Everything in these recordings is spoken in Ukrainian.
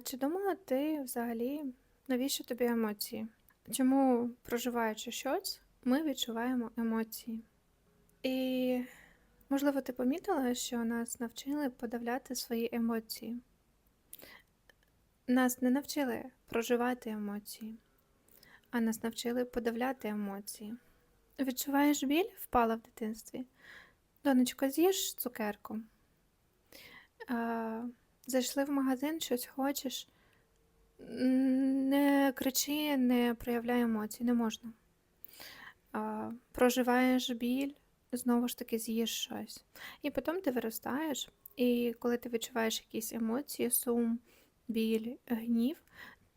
Чи думала ти взагалі, навіщо тобі емоції? Чому, проживаючи щось, ми відчуваємо емоції? І, можливо, ти помітила, що нас навчили подавляти свої емоції. Нас не навчили проживати емоції, а нас навчили подавляти емоції. Відчуваєш біль? Впала в дитинстві. Донечко, з'їж цукерку. А, зайшли в магазин, щось хочеш. Не кричи, не проявляй емоцій, не можна. А, проживаєш біль, знову ж таки з'їш щось. І потім ти виростаєш, і коли ти відчуваєш якісь емоції, сум, біль, гнів,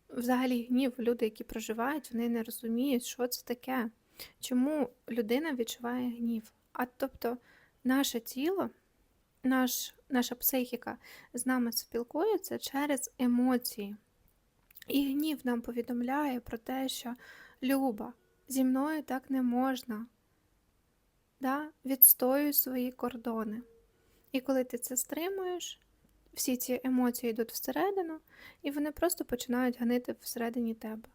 взагалі гнів, люди, які проживають, вони не розуміють, що це таке. Чому людина відчуває гнів? А тобто наше тіло, наш, наша психіка з нами спілкується через емоції. І гнів нам повідомляє про те, що Люба, зі мною так не можна. Да? Відстоюй свої кордони. І коли ти це стримуєш, всі ці емоції йдуть всередину, і вони просто починають ганити всередині тебе.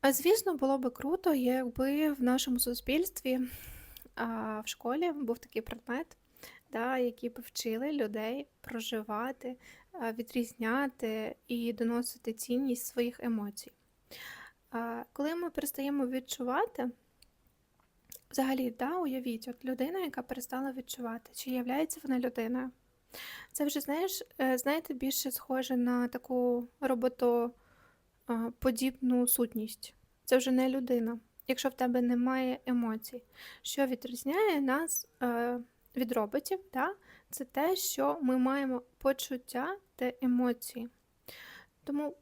А звісно, було би круто, якби в нашому суспільстві а, в школі був такий предмет, да, який би вчили людей проживати, відрізняти і доносити цінність своїх емоцій. Коли ми перестаємо відчувати, взагалі, да, уявіть, от людина, яка перестала відчувати, чи являється вона людиною? Це вже, знаєш, е, знаєте, більше схоже на таку роботоподібну сутність. Це вже не людина, якщо в тебе немає емоцій. Що відрізняє нас е, від роботів, да? це те, що ми маємо почуття та емоції. Тому,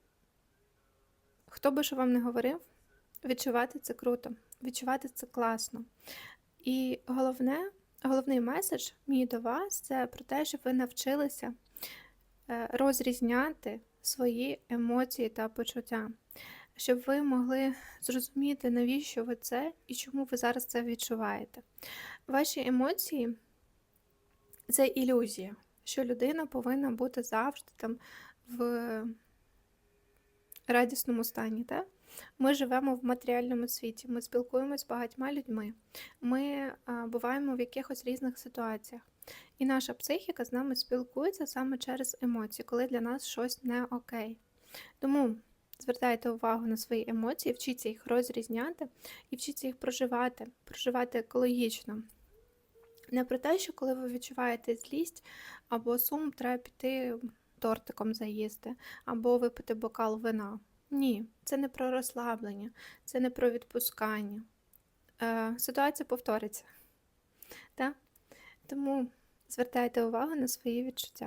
хто би що вам не говорив, відчувати це круто, відчувати це класно. І головне, головний меседж мій до вас це про те, щоб ви навчилися е, розрізняти свої емоції та почуття, щоб ви могли зрозуміти, навіщо ви це і чому ви зараз це відчуваєте. Ваші емоції це ілюзія, що людина повинна бути завжди там в радісному стані. Так? Ми живемо в матеріальному світі, ми спілкуємося з багатьма людьми, ми буваємо в якихось різних ситуаціях. І наша психіка з нами спілкується саме через емоції, коли для нас щось не окей. Тому звертайте увагу на свої емоції, вчіться їх розрізняти і вчіться їх проживати, проживати екологічно. Не про те, що коли ви відчуваєте злість або сум, треба піти тортиком заїсти, або випити бокал вина. Ні, це не про розслаблення, це не про відпускання. Е, Ситуація повториться. Так? Тому звертайте увагу на свої відчуття.